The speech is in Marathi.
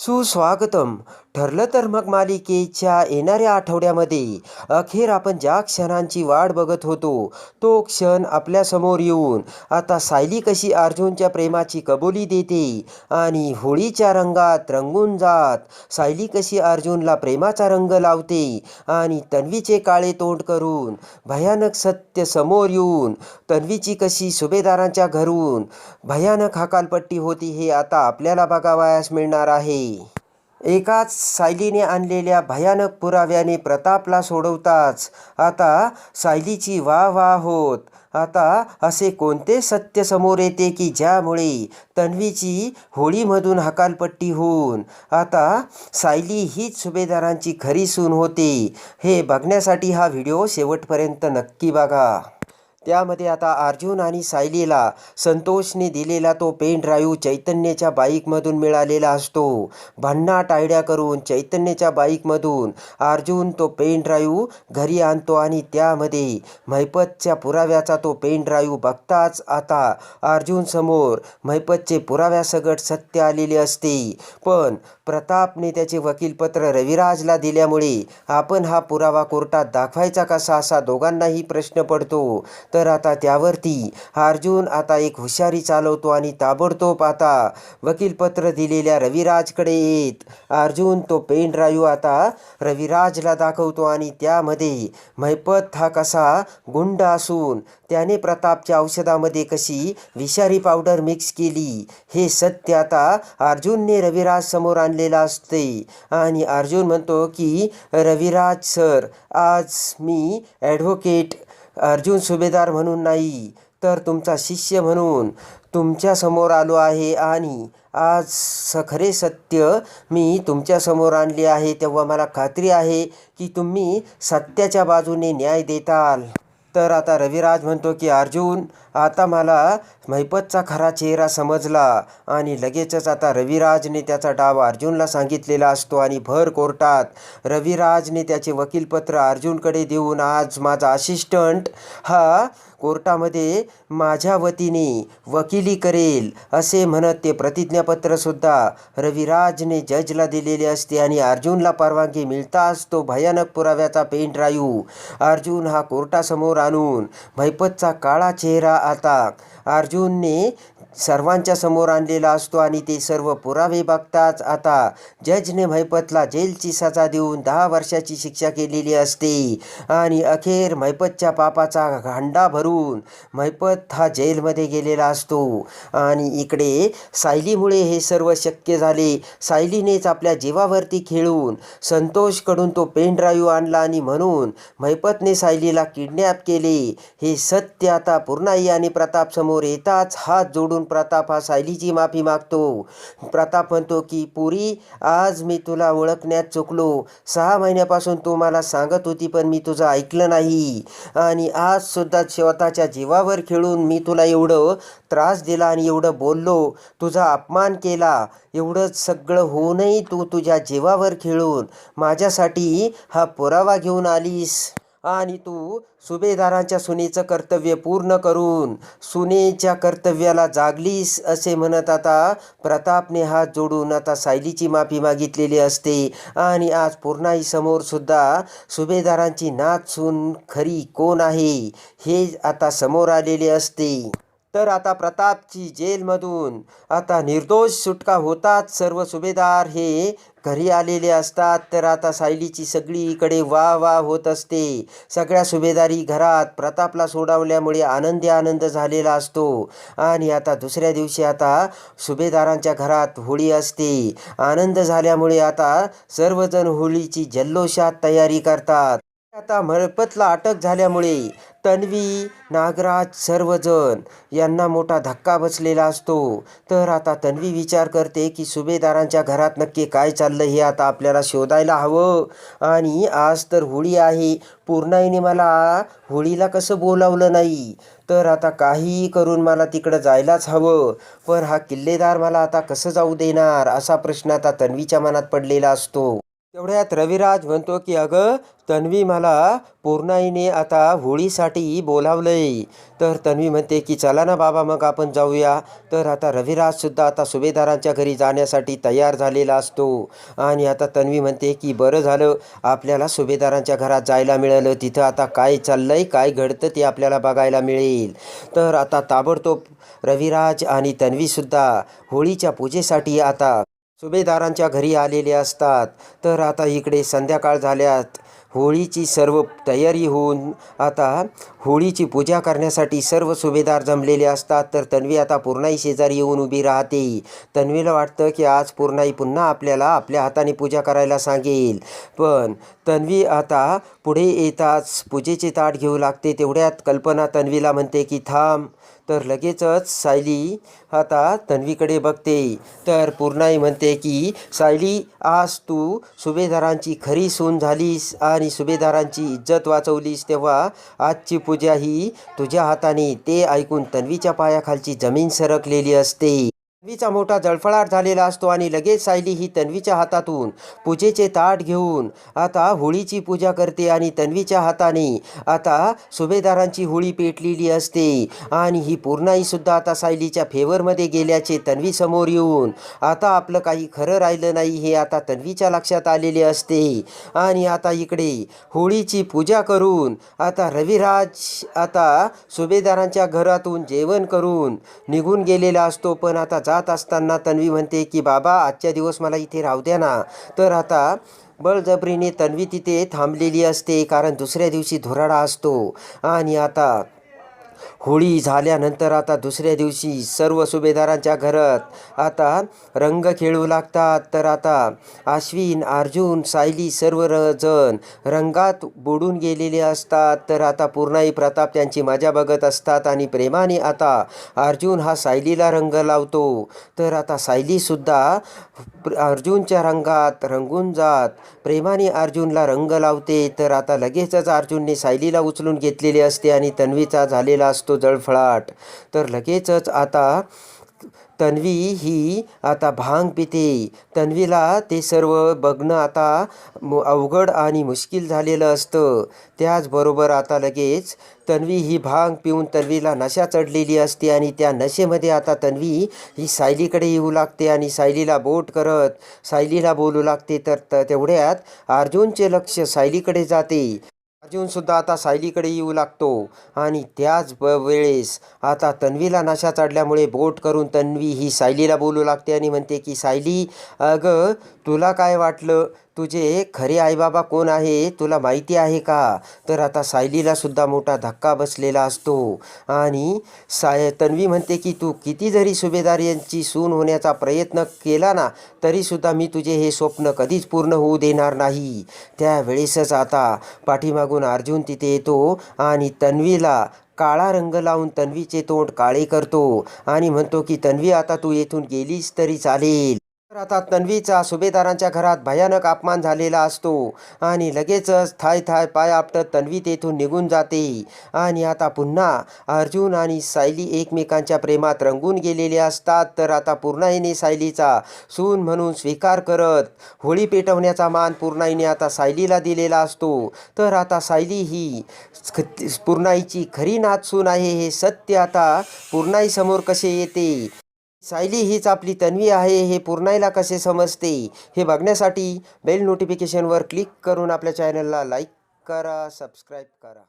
सुस्वागतम. ठरलं तर मग मालिकेच्या येणाऱ्या आठवड्यामध्ये अखेर आपण ज्या क्षणांची वाट बघत होतो तो क्षण आपल्यासमोर येऊन आता सायली कशी अर्जुनच्या प्रेमाची कबुली देते आणि होळीच्या रंगात रंगून जात सायली कशी अर्जुनला प्रेमाचा रंग लावते आणि तन्वीचे काळे तोंड करून भयानक सत्य समोर येऊन तन्वीची कशी सुभेदारांच्या घरून भयानक हकालपट्टी होती हे आता आपल्याला बघावयास मिळणार आहे. एकाच सायलीने आणलेल्या भयानक पुराव्याने प्रतापला सोडवताच आता सायलीची वा वा होत. आता असे कोणते सत्य समोर येते की ज्यामुळे तन्वीची होळीमधून हकालपट्टी होऊन आता सायली हीच सुभेदारांची खरी सून होते हे बघण्यासाठी हा व्हिडिओ शेवटपर्यंत नक्की बघा. त्यामध्ये आता अर्जुन आणि सायलीला संतोषने दिलेला तो पेन ड्राईव्ह चैतन्याच्या बाईकमधून मिळालेला असतो. भन्नाट आयडिया करून चैतन्याच्या बाईकमधून अर्जुन तो पेन ड्राईव्ह घरी आणतो आणि त्यामध्ये मैपतच्या पुराव्याचा तो पेन ड्राईव्ह बघताच आता अर्जुन समोर महिपतचे पुराव्यासकट सत्य आलेले असते. पण प्रतापने त्याचे वकीलपत्र रविराजला दिल्यामुळे आपण हा पुरावा कोर्टात दाखवायचा कसा असा दोघांनाही प्रश्न पडतो. तर आता त्यावरती. अर्जुन आता एक हुशारी चालवतो आणि ताबडतोब आता वकीलपत्र दिलेल्या रविराजकडे येत. अर्जुन तो पेन ड्राईव्ह आता रविराजला दाखवतो आणि त्यामध्ये महिपत हा कसा गुंड असून त्याने प्रतापच्या औषधामध्ये कशी विषारी पावडर मिक्स केली हे सत्य आता अर्जुनने रविराज समोर आणलेलं असते. आणि अर्जुन म्हणतो की रविराज सर आज मी ॲडव्होकेट अर्जुन सुभेदार म्हणून नाही तर तुमचा शिष्य म्हणून तुमच्यासमोर आलो आहे आणि आज स खरे सत्य मी तुमच्यासमोर आणले आहे तेव्हा मला खात्री आहे की तुम्ही सत्याच्या बाजूने न्याय देताल. तर आता रविराज म्हणतो की अर्जुन आता मला महिपतचा खरा चेहरा समजला आणि लगेचच आता रविराजने त्याचा डाव अर्जुनला सांगितलेला असतो आणि भर कोर्टात रविराजने त्याचे वकीलपत्र अर्जुनकडे देऊन आज माझा असिस्टंट हा कोर्टामध्ये माझ्या वतीने वकिली करेल असे म्हणत ते प्रतिज्ञापत्रसुद्धा रविराजने जजला दिलेले असते आणि अर्जुनला परवानगी मिळताच तो भयानक पुराव्याचा पेन ड्राईव्ह. अर्जुन हा कोर्टासमोर आणून भैपतचा काळा चेहरा आता अर्जुनने सर्वांच्या समोर आणलेला असतो आणि ते सर्व पुरावे बघताच आता जजने महिपतला जेलची सजा देऊन दहा वर्षाची शिक्षा केलेली असते. आणि अखेर महिपतच्या पापाचा घांडा भरून महिपत हा जेलमध्ये गेलेला असतो. आणि इकडे सायलीमुळे हे सर्व शक्य झाले. सायलीनेच आपल्या जीवावरती खेळून संतोषकडून तो पेन ड्राईव्ह आणला आणि म्हणून महिपतने सायलीला किडनॅप केले. हे सत्य आता पूर्णाई आणि प्रताप समोर येताच हात जोडून प्रताप हा सायलीची माफी मागतो. प्रताप म्हणतो की पुरी आज मी तुला ओळखण्यात चुकलो. सहा महिन्यापासून तू मला सांगत होती पण मी तुझं ऐकलं नाही. आणि आज सुद्धा स्वतःच्या जीवावर खेळून मी तुला एवढं त्रास दिला आणि एवढं बोललो. तुझा अपमान केला. एवढं सगळं होऊनही तू तुझ्या जीवावर खेळून माझ्यासाठी हा पुरावा घेऊन आलीस. आणि तू सुभेदारांच्या सुनेचं कर्तव्य पूर्ण करून सुनेच्या कर्तव्याला जागलीस असे म्हणत आता प्रतापने हात जोडून आता सायलीची माफी मागितलेली असते. आणि आज पूर्णाई समोर सुद्धा सुभेदारांची नाच सून खरी कोण आहे हे आता समोर आलेले असते. तर आता प्रतापची जेलमधून. आता निर्दोष सुटका होतात सर्व सुभेदार. हे घरी आलेले असतात. तर आता सायलीची सगळीकडे वा वा होत असते. सगळ्या सुभेदारी घरात प्रतापला सोडवल्यामुळे आनंदी आनंद झालेला असतो. आणि आता दुसऱ्या दिवशी आता सुभेदारांच्या घरात होळी असते. आनंद झाल्यामुळे आता सर्वजण होळीची जल्लोषात तयारी करतात. आता मरपतला अटक झाल्यामुळे तन्वी नागराज सर्वजण यांना मोठा धक्का बसलेला असतो. तर आता तन्वी विचार करते की सुभेदारांच्या घरात नक्की काय चाललं हे आता आपल्याला शोधायला हवं. आणि आज तर होळी आहे. पूर्णाईने मला होळीला कसं बोलावलं नाही. तर आता काहीही करून मला तिकडं जायलाच हवं. पण हा किल्लेदार मला आता कसं जाऊ देणार असा प्रश्न आता तन्वीच्या मनात पडलेला असतो. तेवढ्यात रविराज म्हणतो की अगं तन्वी मला पूर्णाईने आता होळीसाठी बोलावलंय. तर तन्वी म्हणते की चला ना बाबा मग आपण जाऊया. तर आता रविराजसुद्धा आता सुभेदारांच्या घरी जाण्यासाठी तयार झालेला असतो. आणि आता तन्वी म्हणते की बरं झालं आपल्याला सुभेदारांच्या घरात जायला मिळालं. तिथं आता काय चाललंय काय घडतं ते आपल्याला बघायला मिळेल. तर आता ताबडतोब रविराज आणि तन्वीसुद्धा होळीच्या पूजेसाठी आता सुभेदारांच्या घरी आलेले असतात. तर आता इकडे संध्याकाळ झाल्यात. होळीची सर्व तयारी होऊन आता होळीची पूजा करण्यासाठी सर्व सुभेदार जमलेले असतात. तर तन्वी आता पूर्णाई शेजारी येऊन उभी राहते. तन्वीला वाटतं की आज पूर्णाई पुन्हा आपल्याला आपल्या हाताने पूजा करायला सांगेल. पण तन्वी आता पुढे येताच पूजेचे ताट घेऊ लागते. तेवढ्यात कल्पना तन्वीला म्हणते की थांब तर लगेचच सायली आता तन्वीकडे बघते. तर पूर्णाई म्हणते की सायली आज तू सुभेदारांची खरी सून झालीस आणि सुभेदारांची इज्जत वाचवलीस तेव्हा आजची पूजा ही तुझ्या हाताने. ते ऐकून तन्वीच्या पायाखालची जमीन सरकलेली असते. तन्वीचा मोठा जळफळाट झालेला असतो आणि लगेच सायली ही तन्वीच्या हातातून पूजेचे ताट घेऊन आता होळीची पूजा करते आणि तन्वीच्या हाताने आता सुभेदारांची होळी पेटलेली असते. आणि ही पूर्णाईसुद्धा आता सायलीच्या फेवरमध्ये गेल्याचे तन्वी समोर येऊन आता आपलं काही खरं राहिलं नाही हे आता तन्वीच्या लक्षात आलेले असते. आणि आता इकडे होळीची पूजा करून आता रविराज आता सुभेदारांच्या घरातून जेवण करून निघून गेलेला असतो. पण आता जात असताना तन्वी म्हणते की बाबा आजच्या दिवस मला इथे राहू द्या ना. तर आता बळजबरीने तन्वी तिथे थांबलेली असते कारण दुसऱ्या दिवशी धुराडा असतो. आणि आता होळी झाल्यानंतर आता दुसऱ्या दिवशी सर्व सुभेदारांच्या घरात आता रंग खेळू लागतात. तर आता आश्विन अर्जुन सायली सर्व जण रंगात बुडून गेलेले असतात. तर आता पूर्णाई प्रताप त्यांची मजा बघत असतात आणि प्रेमाने आता अर्जुन हा सायलीला रंग लावतो. तर आता सायलीसुद्धा अर्जुनच्या रंगात रंगून जात प्रेमाने अर्जुनला रंग लावते तर आता लगेचच अर्जुनने सायलीला उचलून घेतलेले असते आणि तन्वीचा झालेला असतो जळफळाट. तर लगेचच आता तन्वी ही आता भांग पिते. तन्वीला ते सर्व बघणं आता अवघड आणि मुश्किल झालेलं असतं. त्याचबरोबर आता लगेच तन्वी ही भांग पिऊन तन्वीला नशा चढलेली असते आणि त्या नशेमध्ये आता तन्वी ही सायलीकडे येऊ लागते आणि सायलीला बोट करत सायलीला बोलू लागते. तर त- तेवढ्यात अर्जुनचे लक्ष सायलीकडे जाते. अर्जुनसुद्धा आता सायलीकडे येऊ लागतो. आणि त्याच वेळेस आता तन्वीला नशा चढल्यामुळे बोट करून तन्वी ही सायलीला बोलू लागते आणि म्हणते की सायली अगं तुला काय वाटलं? तुझे खरे आईबाबा कोण आहे तुला माहिती आहे का? तर आता सायलीला सुद्धा मोठा धक्का बसलेला असतो. आणि साय तन्वी म्हणते की तू किती जरी सुभेदार यांची सून होण्याचा प्रयत्न केला ना तरीसुद्धा मी तुझे हे स्वप्न कधीच पूर्ण होऊ देणार नाही त्यावेळेसच आता पाठीमागून अर्जुन तिथे येतो आणि तन्वीला काळा रंग लावून तन्वीचे तोंड काळे करतो आणि म्हणतो की तन्वी आता तू येथून गेलीस तरी चालेल. आता तन्वीचा सुभेदारांच्या घरात भयानक अपमान झालेला असतो. आणि लगेचच थाय थाय पाय आपटत तन्वी तेथून निघून जाते. आणि आता पुन्हा अर्जुन आणि सायली एकमेकांच्या प्रेमात रंगून गेलेले असतात. तर आता पूर्णाईने सायलीचा सून म्हणून स्वीकार करत होळी पेटवण्याचा मान पूर्णाईने आता सायलीला दिलेला असतो. तर आता सायली ही ख- पूर्णाईची खरी नाचसून आहे हे सत्य आता पूर्णाईसमोर कसे येते? सायली हीच आपली तन्वी आहे हे पूर्णाईला कसे समजते? हे बघण्यासाठी बेल नोटिफिकेशनवर क्लिक करून आपल्या चॅनलला लाईक करा सबस्क्राईब करा.